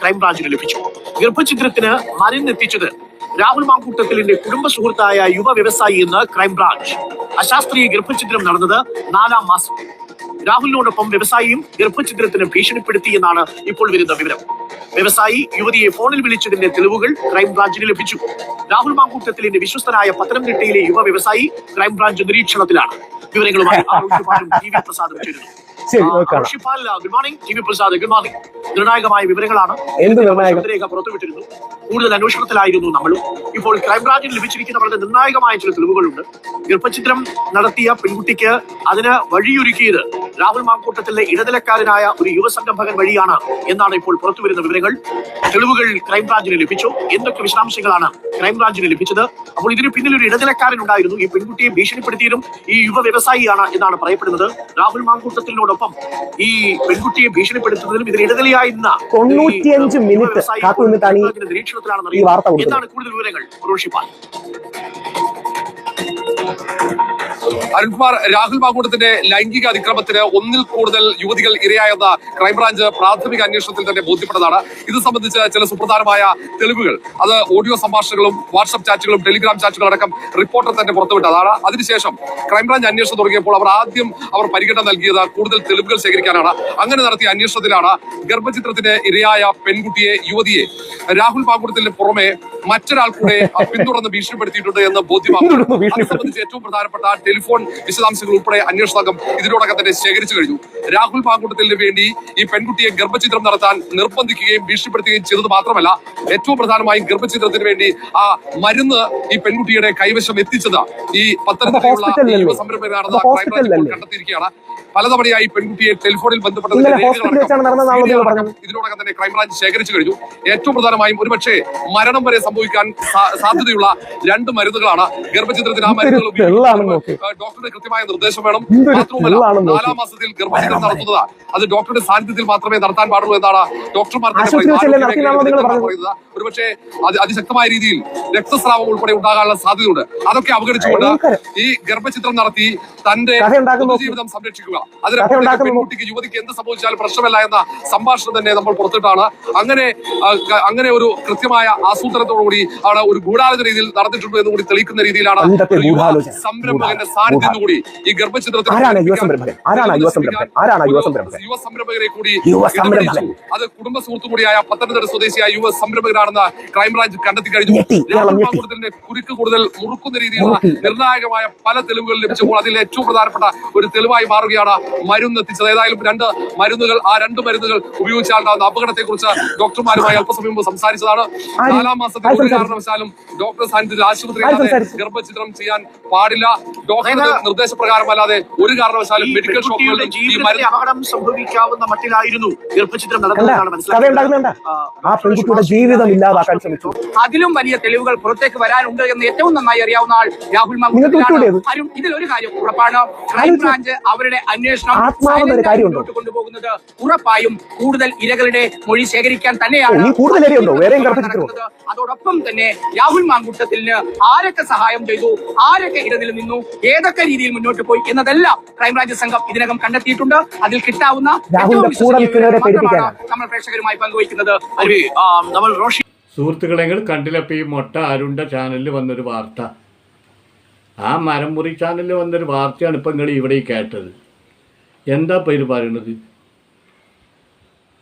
ക്രൈംബ്രാഞ്ചിന് ലഭിച്ചു. ഗർഭഛിദ്രത്തിന് മരുന്നെത്തിച്ചത് രാഹുൽ മാങ്കൂട്ടത്തിലിന്റെ കുടുംബ സുഹൃത്തായ യുവ വ്യവസായി എന്ന് ക്രൈംബ്രാഞ്ച് അശാസ്ത്രീയ ഗർഭഛിദ്രം നടന്നത് നാലാം മാസം. രാഹുലിനോടൊപ്പം വ്യവസായിയും ഗർഭഛിദ്രത്തിന് ഭീഷണിപ്പെടുത്തി എന്നാണ് ഇപ്പോൾ വരുന്ന വിവരം. വ്യവസായി യുവതിയെ ഫോണിൽ വിളിച്ചതിന്റെ തെളിവുകൾ ക്രൈംബ്രാഞ്ചിന് ലഭിച്ചു. രാഹുൽ മാങ്കൂട്ടത്തിലിന്റെ വിശ്വസ്തനായ പത്തനംതിട്ടയിലെ യുവ വ്യവസായി ക്രൈംബ്രാഞ്ച് നിരീക്ഷണത്തിലാണ്. വിവരങ്ങളുമായി ടി ചേരുന്നു. ശരി good morning T V Prasad good morning നിർണായകമായ വിവരങ്ങളാണ്. എന്ത് നിർണായക? പുറത്തുവിട്ടിരുന്നു കൂടുതൽ അന്വേഷണത്തിലായിരുന്നു നമ്മളും. ഇപ്പോൾ ക്രൈംബ്രാഞ്ചിൽ ലഭിച്ചിരിക്കുന്ന വളരെ നിർണായകമായ ചില തെളിവുകളുണ്ട്. ഗർഭചിത്രം നടത്തിയ പെൺകുട്ടിക്ക് അതിന് വഴിയൊരുക്കിയത് രാഹുൽ മാങ്കൂട്ടത്തിലെ ഇടനിലക്കാരനായ ഒരു യുവസംരംഭകൻ വഴിയാണ് എന്നാണ് ഇപ്പോൾ പുറത്തുവരുന്ന വിവരങ്ങൾ. തെളിവുകൾ ക്രൈംബ്രാഞ്ചിന് ലഭിച്ചു. എന്തൊക്കെ വിശദാംശങ്ങളാണ് ക്രൈംബ്രാഞ്ചിന് ലഭിച്ചത്? അപ്പോൾ ഇതിന് പിന്നിൽ ഒരു ഇടനിലക്കാരൻ ഉണ്ടായിരുന്നു. ഈ പെൺകുട്ടിയെ ഭീഷണിപ്പെടുത്തിയതും ഈ യുവ വ്യവസായിയാണ് എന്നാണ് പറയപ്പെടുന്നത്. രാഹുൽ മാങ്കൂട്ടത്തിനോടൊപ്പം ഈ പെൺകുട്ടിയെ ഭീഷണിപ്പെടുത്തുന്നതിലും ഇതിന് തൊണ്ണൂറ്റിയഞ്ച് മിനിറ്റ് നിരീക്ഷണത്തിലാണെന്ന് ഈ വാർത്ത എന്താണ് കൂടുതൽ വിവരങ്ങൾ? അരുൺകുമാർ രാഹുൽ മാങ്കൂട്ടത്തിന്റെ ലൈംഗിക അതിക്രമത്തിന് ഒന്നിൽ കൂടുതൽ യുവതികൾ ഇരയായെന്ന ക്രൈംബ്രാഞ്ച് പ്രാഥമിക അന്വേഷണത്തിൽ തന്നെ ബോധ്യപ്പെട്ടതാണ്. ഇത് സംബന്ധിച്ച് ചില സുപ്രധാനമായ തെളിവുകൾ. അത് ഓഡിയോ സംഭാഷണങ്ങളും വാട്സ്ആപ്പ് ചാറ്റുകളും ടെലിഗ്രാം ചാറ്റുകളും അടക്കം റിപ്പോർട്ടർ തന്നെ പുറത്തുവിട്ടതാണ്. അതിനുശേഷം ക്രൈംബ്രാഞ്ച് അന്വേഷണം തുടങ്ങിയപ്പോൾ അവർ ആദ്യം അവർ പരിഗണന നൽകിയത് കൂടുതൽ തെളിവുകൾ ശേഖരിക്കാനാണ്. അങ്ങനെ നടത്തിയ അന്വേഷണത്തിലാണ് ഗർഭചിത്രത്തിന് ഇരയായ പെൺകുട്ടിയെ യുവതിയെ രാഹുൽ മാങ്കൂട്ടത്തിന് പുറമെ മറ്റൊരാൾ കൂടെ പിന്തുടർന്ന് ഭീഷണിപ്പെടുത്തിയിട്ടുണ്ട് എന്ന് ഭീഷണിപ്പെടുത്തി. സംബന്ധിച്ച് ഏറ്റവും പ്രധാനപ്പെട്ട ടെലിഫോൺ വിശദാംശങ്ങൾ ഉൾപ്പെടെ അന്വേഷണ സംഘം ഇതിനോടകം തന്നെ ശേഖരിച്ചു കഴിഞ്ഞു. രാഹുൽ പാങ്കുട്ടത്തിന് വേണ്ടി ഈ പെൺകുട്ടിയെ ഗർഭചിത്രം നടത്താൻ നിർബന്ധിക്കുകയും ഭീഷണിപ്പെടുത്തുകയും ചെയ്തത് മാത്രമല്ല ഏറ്റവും പ്രധാനമായും ഗർഭചിത്രത്തിന് വേണ്ടി ആ മരുന്ന് ഈ പെൺകുട്ടിയുടെ കൈവശം എത്തിച്ചത് ഈ പത്തനംതിട്ടയുള്ള? യുവ സംരംഭകരാണെന്ന് ക്രൈംബ്രാഞ്ച് കണ്ടെത്തിയിരിക്കുകയാണ്. പലതവണയായി പെൺകുട്ടിയെ ടെലിഫോണിൽ ബന്ധപ്പെട്ട ഇതിനോടകം തന്നെ ക്രൈംബ്രാഞ്ച് ശേഖരിച്ചു കഴിഞ്ഞു. ഏറ്റവും പ്രധാനമായും ഒരുപക്ഷെ മരണം വരെ സംഭവിക്കാൻ സാധ്യതയുള്ള രണ്ട് മരുന്നുകളാണ് ഗർഭചിത്രത്തിന് ആ മരുന്നുകൾ ഡോക്ടറുടെ കൃത്യമായ നിർദ്ദേശം വേണം. മാത്രവുമല്ല നാലാം മാസത്തിൽ ഗർഭചിത്രം നടത്തുന്നത്. അത് ഡോക്ടറുടെ സാന്നിധ്യത്തിൽ മാത്രമേ നടത്താൻ പാടുള്ളൂ എന്നാണ് ഡോക്ടർമാർ പറയുന്നത്. ഒരുപക്ഷെ അത് അതിശക്തമായ രീതിയിൽ രക്തസ്രാവം ഉൾപ്പെടെ ഉണ്ടാകാനുള്ള സാധ്യതയുണ്ട്. അതൊക്കെ അവഗണിച്ചുകൊണ്ട്. ഈ ഗർഭചിത്രം നടത്തി തന്റെ ജീവിതം സംരക്ഷിക്കുക. അതിനപ്പുറത്തേക്ക് പെൺകുട്ടിക്ക് യുവതിക്ക് എന്ത് സംഭവിച്ചാലും പ്രശ്നമല്ല എന്ന സംഭാഷണം തന്നെ നമ്മൾ പുറത്തിട്ടാണ്. അങ്ങനെ അങ്ങനെ ഒരു കൃത്യമായ ആസൂത്രണത്തോടുകൂടി അവിടെ ഒരു ഗൂഢാലോചന രീതിയിൽ നടന്നിട്ടുണ്ട് എന്ന് കൂടി തെളിയിക്കുന്ന രീതിയിലാണ്. സംരംഭകന്റെ സാന്നിധ്യം കൂടി ഈ ഗർഭചിത്രത്തിൽ യുവ സംരംഭകരെ കൂടി. അത് കുടുംബ സുഹൃത്തു കൂടിയായ പത്തനംതിട്ട സ്വദേശിയായ യുവ സംരംഭകരാണെന്ന് ക്രൈംബ്രാഞ്ച് കണ്ടെത്തി കഴിഞ്ഞു. ഞെട്ടി. കുരുക്ക് കൂടുതൽ മുറുക്കുന്ന രീതിയിലുള്ള നിർണായകമായ പല തെളിവുകൾ ലഭിച്ചപ്പോൾ അതിൽ ഏറ്റവും പ്രധാനപ്പെട്ട ഒരു തെളിവായി മാറുകയാണ് മരുന്ന് എത്തിച്ചത്. ഏതായാലും രണ്ട് മരുന്നുകൾ ആ രണ്ട് മരുന്നുകൾ ഉപയോഗിച്ചാലുണ്ടാകുന്ന അപകടത്തെ കുറിച്ച് ഡോക്ടർമാരുമായി അല്പസമയം മുമ്പ് സംസാരിച്ചതാണ്. നാലാം മാസത്തിൽ ഒരു കാരണവശാലും ഡോക്ടർ സാന്നിധ്യത്തിൽ ആശുപത്രി ആര് ഗർഭചിത്രം ചെയ്യാൻ പാടില്ല. ഡോക്ടറുടെ നിർദ്ദേശപ്രകാരം അല്ലാതെ ഒരു കാരണവശാലും മെഡിക്കൽ ഷോപ്പുകളിലും ഈ മരുന്ന് അപകടം സംഭവിക്കാവുന്ന മട്ടിലായിരുന്നു ഗർഭചിത്രം ആ പെൺകുട്ടിയുടെ ജീവിതം ഇല്ലാതാക്കാൻ ശ്രമിച്ചു. അതിലും വലിയ തെളിവുകൾ പുറത്തേക്ക് വരാനുണ്ട് എന്ന് ഏറ്റവും നന്നായി അറിയാവുന്ന ആൾ രാഹുൽ മാങ്കൂട്ടത്തിലാണ്. അരുൺ ഇതിൽ ഒരു കാര്യം ഉറപ്പാണ്. ക്രൈംബ്രാഞ്ച് അവരുടെ silent ആയി കാര്യമുണ്ടോ? കൊണ്ടുപോകുന്നത് ഉറപ്പായും കൂടുതൽ ഇരകളുടെ മൊഴി ശേഖരിക്കാൻ തന്നെയാണ് ഈ കൂടുതൽ ഇരയുണ്ടോ? വേറെയും? അതോടൊപ്പം തന്നെ രാഹുൽ മാങ്കൂട്ടത്തിന് ആരൊക്കെ സഹായം ചെയ്തു ആരൊക്കെ ഇടനിൽ നിന്നു ഏതൊക്കെ രീതിയിൽ മുന്നോട്ട് പോയി എന്നതെല്ലാം ക്രൈംബ്രാഞ്ച് സംഘം ഇതിനകം കണ്ടെത്തിയിട്ടുണ്ട് അതിൽ കിട്ടാവുന്ന. നമ്മൾ പ്രേക്ഷകരുമായി പങ്കുവയ്ക്കുന്നത് നമ്മൾ റോഷി സുഹൃത്തുക്കളെ നിങ്ങൾ ഈ മൊട്ട അരുണ്ട ചാനലിൽ വന്നൊരു വാർത്ത ആ മരംമുറി ചാനലിൽ വന്നൊരു വാർത്തയാണ് ഇപ്പം നിങ്ങൾ ഇവിടെ കേട്ടത് എന്താ പേര് പറയണത്?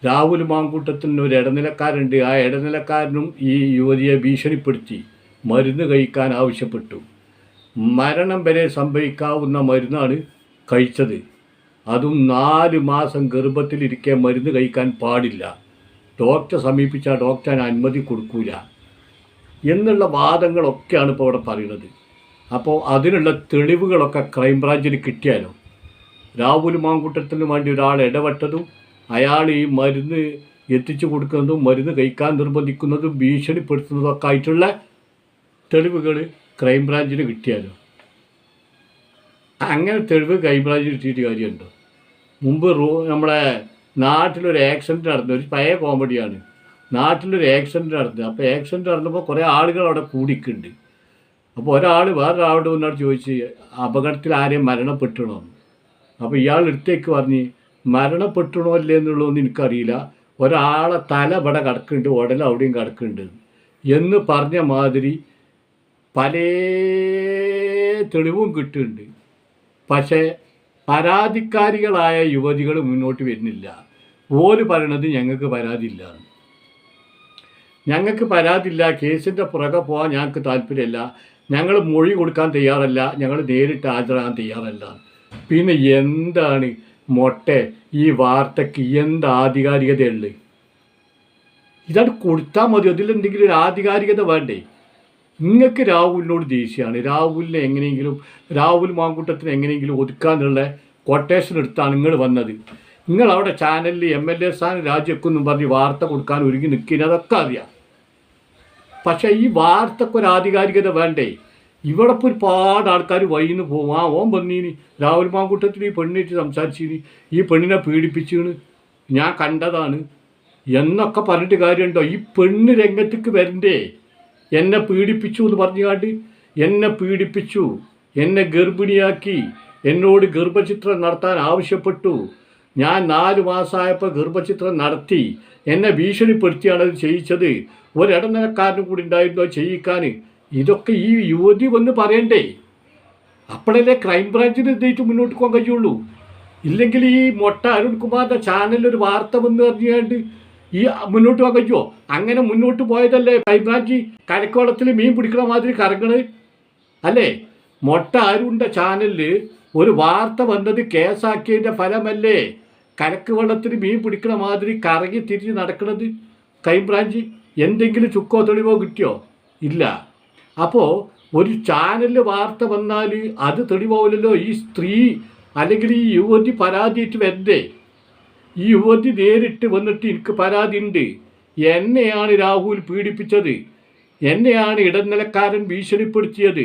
രാഹുൽ മാങ്കൂട്ടത്തിന് ഒരു ഇടനിലക്കാരുണ്ട്. ആ ഇടനിലക്കാരനും ഈ യുവതിയെ ഭീഷണിപ്പെടുത്തി മരുന്ന് കഴിക്കാൻ ആവശ്യപ്പെട്ടു. മരണം വരെ സംഭവിക്കാവുന്ന മരുന്നാണ് കഴിച്ചത്. അതും നാല് മാസം ഗർഭത്തിലിരിക്കെ മരുന്ന് കഴിക്കാൻ പാടില്ല. ഡോക്ടറെ സമീപിച്ചാൽ ഡോക്ടറിന് അനുമതി കൊടുക്കൂല എന്നുള്ള വാദങ്ങളൊക്കെയാണ് ഇപ്പോൾ ഇവിടെ പറയുന്നത്. അപ്പോൾ അതിനുള്ള തെളിവുകളൊക്കെ ക്രൈംബ്രാഞ്ചിന് കിട്ടിയാലോ? രാഹുൽ മാങ്കൂട്ടത്തിന് വേണ്ടി ഒരാൾ ഇടപെട്ടതും അയാൾ ഈ മരുന്ന് എത്തിച്ചു കൊടുക്കുന്നതും മരുന്ന് കഴിക്കാൻ നിർബന്ധിക്കുന്നതും ഭീഷണിപ്പെടുത്തുന്നതും ഒക്കെ ആയിട്ടുള്ള തെളിവുകൾ ക്രൈംബ്രാഞ്ചിന് കിട്ടിയാലോ? അങ്ങനെ തെളിവ് ക്രൈംബ്രാഞ്ചിന് കിട്ടിയിട്ട് കാര്യമുണ്ടോ? മുമ്പ് റോ നമ്മുടെ നാട്ടിലൊരു ആക്സിഡന്റ് നടന്നു ഒരു പഴയ കോമഡിയാണ്. നാട്ടിലൊരു ആക്സിഡന്റ് നടന്നു. അപ്പോൾ ആക്സിഡന്റ് നടന്നപ്പോൾ കുറേ ആളുകൾ അവിടെ കൂടിക്കുന്നുണ്ട് അപ്പോൾ ഒരാൾ വേറൊരാളോട് വന്നോട് ചോദിച്ച് അപകടത്തിൽ ആരെയും മരണപ്പെട്ടണോ എന്ന്. അപ്പോൾ ഇയാൾ എടുത്തേക്ക് പറഞ്ഞ് മരണപ്പെട്ടണോ അല്ലേ എന്നുള്ളതൊന്നും എനിക്കറിയില്ല. ഒരാളെ തല ഇവിടെ കിടക്കുന്നുണ്ട് ഉടൽ അവിടെയും കിടക്കുന്നുണ്ട്. എന്ന് പറഞ്ഞ മാതിരി പല തെളിവും കിട്ടുന്നുണ്ട്. പക്ഷേ പരാതിക്കാരികളായ യുവതികൾ മുന്നോട്ട് വരുന്നില്ല. ഓൽ പറയണത് ഞങ്ങൾക്ക് പരാതിയില്ല. ഞങ്ങൾക്ക് പരാതിയില്ല കേസിന്റെ പുറകെ പോകാൻ ഞങ്ങൾക്ക് താല്പര്യമില്ല. ഞങ്ങൾ മൊഴി കൊടുക്കാൻ തയ്യാറല്ല ഞങ്ങൾ നേരിട്ട് ഹാജരാകാൻ തയ്യാറല്ല. പിന്നെ എന്താണ് മൊട്ട? ഈ വാർത്തയ്ക്ക് എന്ത് ആധികാരികതയുള്ളത് ഇതാണ് കൊടുത്താൽ മതി. അതിലെന്തെങ്കിലും ഒരു ആധികാരികത വേണ്ടേ? നിങ്ങൾക്ക് രാഹുലിനോട് ദേഷ്യമാണ് രാഹുലിനെ എങ്ങനെയെങ്കിലും രാഹുൽ മാങ്കൂട്ടത്തിന് എങ്ങനെയെങ്കിലും ഒതുക്കാന്നുള്ള കൊട്ടേഷൻ എടുത്താണ് നിങ്ങൾ വന്നത്. നിങ്ങൾ അവിടെ ചാനലിൽ എം എൽ എ സ്ഥാനം രാജിവെക്കുമെന്നും പറഞ്ഞ് വാർത്ത കൊടുക്കാൻ ഒരുങ്ങി നിൽക്കുന്നത് അതൊക്കെ അറിയാം. പക്ഷേ ഈ വാർത്തക്കൊരാധികാരികത വേണ്ടേ? ഇവിടെ ഇപ്പോൾ ഒരുപാട് ആൾക്കാർ വൈന്ന് പോകും ആ ഓൻ വന്നീനി. രാഹുൽ മാങ്കൂട്ടത്തിൽ ഈ പെണ്ണിട്ട് സംസാരിച്ചിനി. ഈ പെണ്ണിനെ പീഡിപ്പിച്ചിന് ഞാൻ കണ്ടതാണ്. എന്നൊക്കെ പറഞ്ഞിട്ട് കാര്യമുണ്ടോ ഈ പെണ്ണ് രംഗത്തേക്ക് വരണ്ടേ? എന്നെ പീഡിപ്പിച്ചു എന്ന് പറഞ്ഞുകാണ്ട് എന്നെ പീഡിപ്പിച്ചു. എന്നെ ഗർഭിണിയാക്കി. എന്നോട് ഗർഭചിത്രം നടത്താൻ ആവശ്യപ്പെട്ടു. ഞാൻ നാല് മാസമായപ്പോൾ ഗർഭചിത്രം നടത്തി. എന്നെ ഭീഷണിപ്പെടുത്തിയാണ് അത് ചെയ്യിച്ചത്. ഒരിടനിലക്കാരനും കൂടി ഉണ്ടായിരുന്നു ചെയ്യിക്കാൻ ഇതൊക്കെ ഈ യുവതി വന്ന് പറയണ്ടേ? അപ്പോഴല്ലേ ക്രൈംബ്രാഞ്ചിന് ഇതായിട്ട് മുന്നോട്ട് പോകാൻ കഴിയുള്ളൂ. ഇല്ലെങ്കിൽ ഈ മൊട്ട അരുൺകുമാറിന്റെ ചാനലിൽ ഒരു വാർത്ത വന്ന് പറഞ്ഞുകൊണ്ട് ഈ മുന്നോട്ട് പോകാൻ കഴിയുമോ അങ്ങനെ മുന്നോട്ട് പോയതല്ലേ ക്രൈംബ്രാഞ്ച് കരക്കോളത്തിൽ മീൻ പിടിക്കണ മാതിരി കറങ്ങണ്. അല്ലേ? മൊട്ട അരുണിന്റെ ചാനലിൽ ഒരു വാർത്ത വന്നത് കേസാക്കിയതിന്റെ ഫലമല്ലേ? കരക്ക് വെള്ളത്തിന് മീൻ പിടിക്കണ മാതിരി കറങ്ങി തിരിഞ്ഞ് നടക്കുന്നത് ക്രൈംബ്രാഞ്ച് എന്തെങ്കിലും ചുക്കോ തെളിവോ കിട്ടിയോ? ഇല്ല. അപ്പോൾ ഒരു ചാനലിൽ വാർത്ത വന്നാൽ അത് തെളിവാവില്ലല്ലോ? ഈ സ്ത്രീ അല്ലെങ്കിൽ ഈ യുവതി പരാതിയിട്ട് വരണ്ടേ? ഈ യുവതി നേരിട്ട് വന്നിട്ട് എനിക്ക് പരാതി ഉണ്ട് എന്നെയാണ് രാഹുൽ പീഡിപ്പിച്ചത്. എന്നെയാണ് ഇടനിലക്കാരൻ ഭീഷണിപ്പെടുത്തിയത്.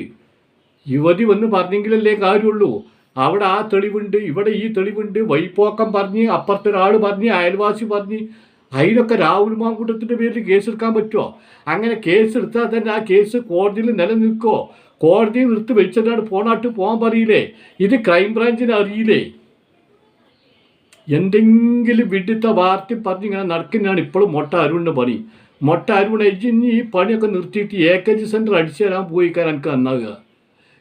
യുവതി വന്ന് പറഞ്ഞെങ്കിലല്ലേ കാര്യമുള്ളൂ. അവിടെ ആ തെളിവുണ്ട് ഇവിടെ ഈ തെളിവുണ്ട്. വൈപ്പോക്കം പറഞ്ഞ് അപ്പുറത്തൊരാൾ പറഞ്ഞ് അയൽവാസി പറഞ്ഞ് അതിലൊക്കെ രാഹുൽ മാങ്കൂട്ടത്തിന്റെ പേരിൽ കേസെടുക്കാൻ പറ്റുമോ അങ്ങനെ കേസ് എടുത്താൽ തന്നെ ആ കേസ് കോടതിയിൽ നിലനിൽക്കോ കോടതിയിൽ നിർത്തി വെച്ചിട്ടാണ് പോണാട്ട് പോകാൻ പറയില്ലേ? ഇത് ക്രൈംബ്രാഞ്ചിന് അറിയില്ലേ? എന്തെങ്കിലും വിഡിത്ത വാർത്തി പറഞ്ഞ് ഇങ്ങനെ നടക്കുന്നതാണ് ഇപ്പോഴും മൊട്ട അരുണിന്റെ പണി മൊട്ട അരുൺ ഇനി ഈ പണിയൊക്കെ നിർത്തിയിട്ട് എ കെ ജി സെന്റർ അടിച്ചു തരാൻ പോയിക്കാൻ എനിക്ക് നന്നാവുക.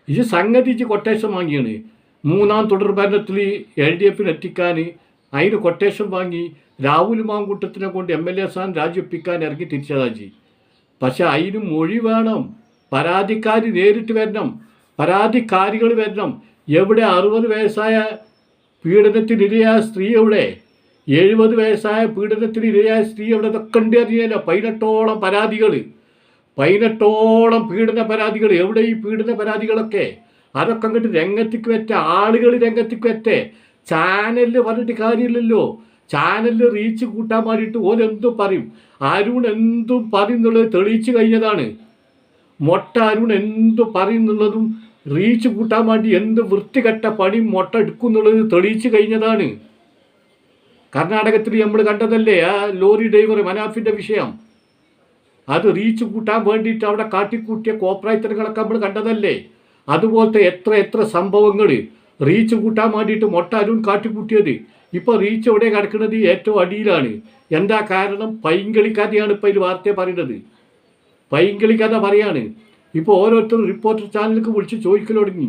ഇത് സംഗതി കൊട്ടേഷൻ വാങ്ങിയാണ്. മൂന്നാം തുടർ ഭരണത്തിൽ എൽ ഡി എഫിന് എത്തിക്കാൻ അതിന് കൊട്ടേഷൻ വാങ്ങി. രാഹുൽ മാങ്കൂട്ടത്തിനെ കൊണ്ട് എം എൽ എ സ്ഥാനം രാജിവെപ്പിക്കാൻ ഇറങ്ങി തിരിച്ചതാജി. പക്ഷെ അതിന് മൊഴി വേണം. പരാതിക്കാരി നേരിട്ട് വരണം. പരാതിക്കാരികൾ വരണം. എവിടെ അറുപത് വയസ്സായ പീഡനത്തിനിരയായ സ്ത്രീ എവിടെ? എഴുപത് വയസ്സായ പീഡനത്തിനിരയായ സ്ത്രീ എവിടെ? ഇതൊക്കെ ഉണ്ട് അറിയാലോ പതിനെട്ടോളം പരാതികൾ പതിനെട്ടോളം പീഡന പരാതികൾ എവിടെ ഈ പീഡന പരാതികളൊക്കെ? അതൊക്കെ അങ്ങോട്ട് രംഗത്തേക്ക് വെറ്റ. ആളുകൾ രംഗത്തേക്ക് വെറ്റേ. ചാനലിൽ പറഞ്ഞിട്ട് കാര്യമില്ലല്ലോ. ചാനലിൽ റീച്ച് കൂട്ടാൻ വേണ്ടിയിട്ട് ഓരെന്തും പറയും? അരുൺ എന്തും പറയുന്നുള്ളത് തെളിയിച്ചു കഴിഞ്ഞതാണ്. മൊട്ട അരുൺ എന്തും പറയും എന്നുള്ളതും റീച്ച് കൂട്ടാൻ വേണ്ടി എന്ത് വൃത്തികെട്ട പണി മൊട്ട എടുക്കുന്നുള്ളത് തെളിയിച്ചു കഴിഞ്ഞതാണ്. കർണാടകത്തിൽ നമ്മൾ കണ്ടതല്ലേ? ആ ലോറി ഡ്രൈവർ മനാഫിന്റെ വിഷയം. അത് റീച്ച് കൂട്ടാൻ വേണ്ടിയിട്ട് അവിടെ കാട്ടിക്കൂട്ടിയ കോപ്രായത്തരങ്ങളൊക്കെ നമ്മൾ കണ്ടതല്ലേ? അതുപോലത്തെ എത്ര എത്ര സംഭവങ്ങൾ റീച്ച് കൂട്ടാൻ വേണ്ടിയിട്ട് മൊട്ട അരുൺ കാട്ടിക്കൂട്ടിയത്. ഇപ്പോൾ റീച്ച് എവിടെ കിടക്കുന്നത്? ഏറ്റവും അടിയിലാണ്. എന്താ കാരണം? പൈങ്കളി കഥയാണ് ഇപ്പോൾ ഇതിൽ വാർത്ത പറയുന്നത്. പൈങ്കളി കഥ പറയാണ്. ഇപ്പോൾ ഓരോരുത്തരും റിപ്പോർട്ടർ ചാനലിലേക്ക് വിളിച്ച് ചോദിക്കൽ തുടങ്ങി.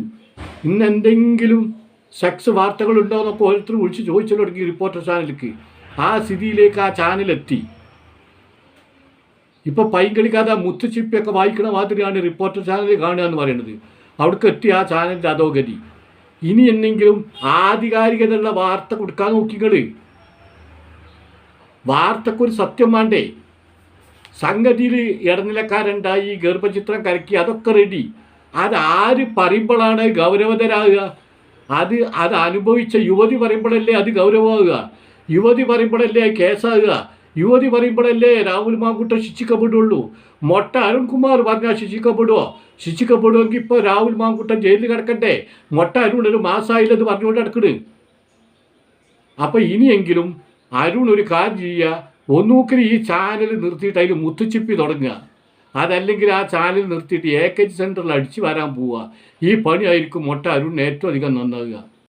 ഇന്ന് എന്തെങ്കിലും സെക്സ് വാർത്തകളുണ്ടോ എന്നൊക്കെ ഓരോരുത്തർ വിളിച്ച് ചോദിച്ചു തുടങ്ങി റിപ്പോർട്ടർ ചാനലിലേക്ക്. ആ സ്ഥിതിയിലേക്ക് ആ ചാനലെത്തി. ഇപ്പോൾ പൈങ്കളി കഥ മുത്തുച്ചിപ്പിയൊക്കെ വായിക്കണ മാതിരിയാണ് റിപ്പോർട്ടർ ചാനൽ കാണുക എന്ന് പറയുന്നത്. അവിടേക്ക് എത്തി ആ ചാനലിന്റെ അധോഗതി. ഇനി എന്നെങ്കിലും ആധികാരികതയുള്ള വാർത്ത കൊടുക്കാൻ നോക്കിക്കൾ വാർത്തക്കൊരു സത്യം വേണ്ടേ? സംഗതിയിൽ ഇടനിലക്കാരുണ്ടായി ഗർഭചിത്രം കരക്കി അതൊക്കെ റെഡി അത് ആര് പറയുമ്പോഴാണ് ഗൗരവതരാകുക? അത് അത് അനുഭവിച്ച യുവതി പറയുമ്പോഴല്ലേ അത് ഗൗരവമാകുക? യുവതി പറയുമ്പോഴല്ലേ കേസാകുക? യുവതി പറയുമ്പോഴല്ലേ രാഹുൽ മാങ്കുട്ട ശിക്ഷിക്കപ്പെടുള്ളൂ? മൊട്ട അരുൺകുമാർ പറഞ്ഞാൽ ശിക്ഷിക്കപ്പെടുമോ ശിക്ഷിക്കപ്പെടുമെങ്കിൽ ഇപ്പോൾ രാഹുൽ മാങ്കുട്ടൻ ജയിലിൽ കിടക്കണ്ടേ? മൊട്ട അരുൺ ഒരു മാസമായില്ലെന്ന് പറഞ്ഞുകൊണ്ട് കിടക്കണ് അപ്പം ഇനിയെങ്കിലും അരുൺ ഒരു കാര്യം ചെയ്യുക. ഒന്നൂക്കിൽ ഈ ചാനൽ നിർത്തിയിട്ട് അതിൽ മുത്തുച്ചിപ്പി തുടങ്ങുക. അതല്ലെങ്കിൽ ആ ചാനൽ നിർത്തിയിട്ട് എ കെ ജി സെന്ററിൽ അടിച്ചു വരാൻ പോവുക. ഈ പണിയായിരിക്കും മൊട്ട അരുൺ ഏറ്റവും അധികം നന്നാവുക.